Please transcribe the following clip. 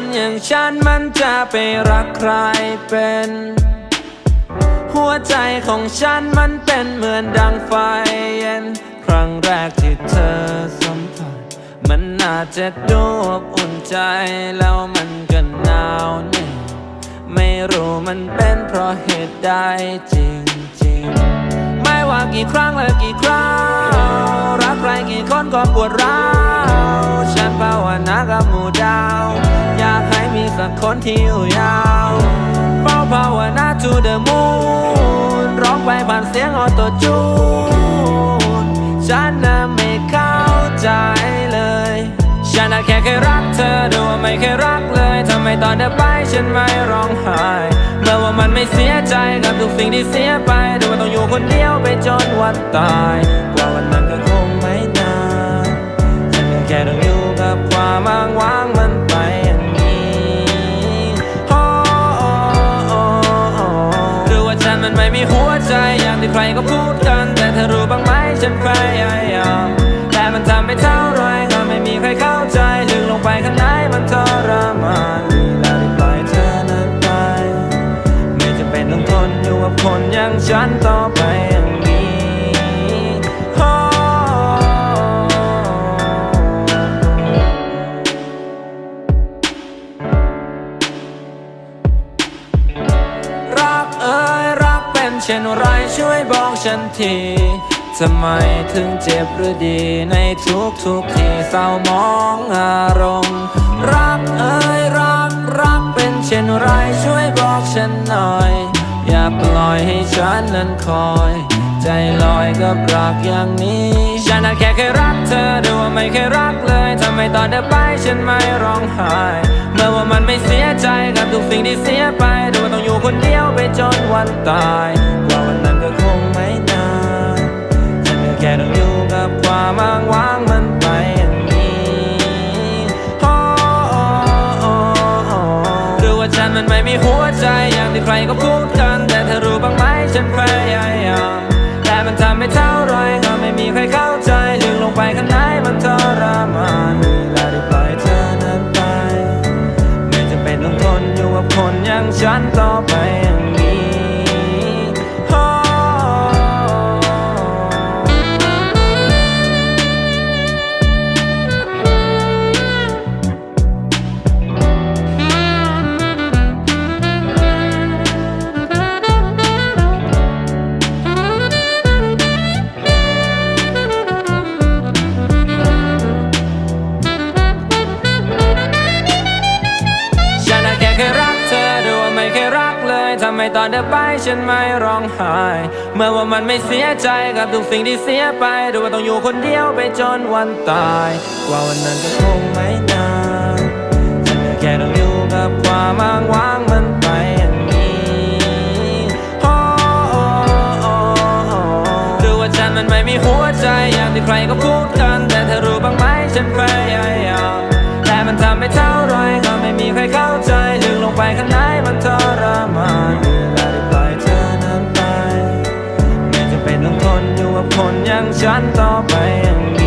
นอย่างฉันมันจะไปรักใครเป็น หัวใจของฉันมันเป็นเหมือนดังไฟเย็น ครั้งแรกที่เธอสัมผัส มันน่าจะดูอบอุ่นใจแล้วมันก็หนาวเหนี่อยไม่รู้มันเป็นเพราะเหตุใดจริงๆ ไม่ว่ากี่ครั้งและกี่คราวรักใครกี่คนก็ปวดร้าวฉันภาวนากับหมู่ สักคนที่อยู่ยาวเฝ้าภาวนา to the moon ร้องไปผ่านเสียงออโตจูนฉันน่ะไม่เข้าใจเลย ฉันน่ะแค่เคยรักเธอดูว่าไม่เคยรักเลยทำไมตอนเธอไปฉันไม่ร้องไห้เมื่อว่ามันไม่เสียใจกับทุกสิ่งที่เสียไปดูว่าต้องอยู่คนเดียวไปจนวันตายกว่าวันนั้นก็คงไม่นานฉันแค่ต้องอยู่กับความอ้างว้างมันไปอย่าง ที่ใครก็พูดกัน แต่เธอรู้บ้างไหมฉันพยายามแต่มันทำไม่เท่าไรก็ไม่มีใครเข้าใจลึกลงไปข้างในมันทร เช่นไรช่วยบอกฉันทีทำไมถึงเจ็บหรือดีในทุกทุกที่เศร้ามองอารมณ์ รักเอ้ยรักรักเป็นเช่นไรช่วยบอกฉันหน่อย อย่าปล่อยให้ฉันนั้นคอย ใจลอยกับรักอย่างนี้ ฉันน่ะแค่เคยรักเธอดูว่าไม่เคยรักเลยทำไมตอนเธอไปฉันไม่ร้องไห้เมื่อว่ามันไม่เสียใจกับทุกสิ่งที่เสียไปดูว่าต้องอยู่คนเดียว วันตายกว่าวันนั้นก็คงไม่นานฉันก็แค่ต้องอยู่กับความอ้างว้างมันไปอย่างนี้หรือว่าฉันมันไม่มีหัวใจอย่างที่ใครก็พูดกัน แต่เธอรู้บ้างไหมฉันพยายามแต่มันทำไม่เท่าไรก็ไม่มีใครเข้าใจลึกลงไปข้างในมันทรมานเวลาได้ปล่อยเธอนั้นไป ไม่จำเป็นต้องทนอยู่กับคนอย่างฉันำไมตอนเธอไปฉันไม่ร้องไห้ เมื่อว่ามันไม่เสียใจกับทุกสิ่งที่เสียไปดูว่าต้องอยู่คนเดียวไปจนวันตาย กว่าวันนั้นก็คงไม่นานฉันแค่ต้องอยู่กับความอ้างว้างมันไปอย่างนี้โอ้โอ้โอ้โอ้หรือว่าฉันมันไม่มีหัวใจอย่างที่ใครก็พูดกัน แต่เธอรู้บ้างไหมฉันพยายามแต่มันทำไม่เท่า ขนาดมันทรมานเวลาปล่อยเธอนั้นไป ไม่จำเป็นต้องทนอยู่กับคนอย่างฉันต่อไปอย่าง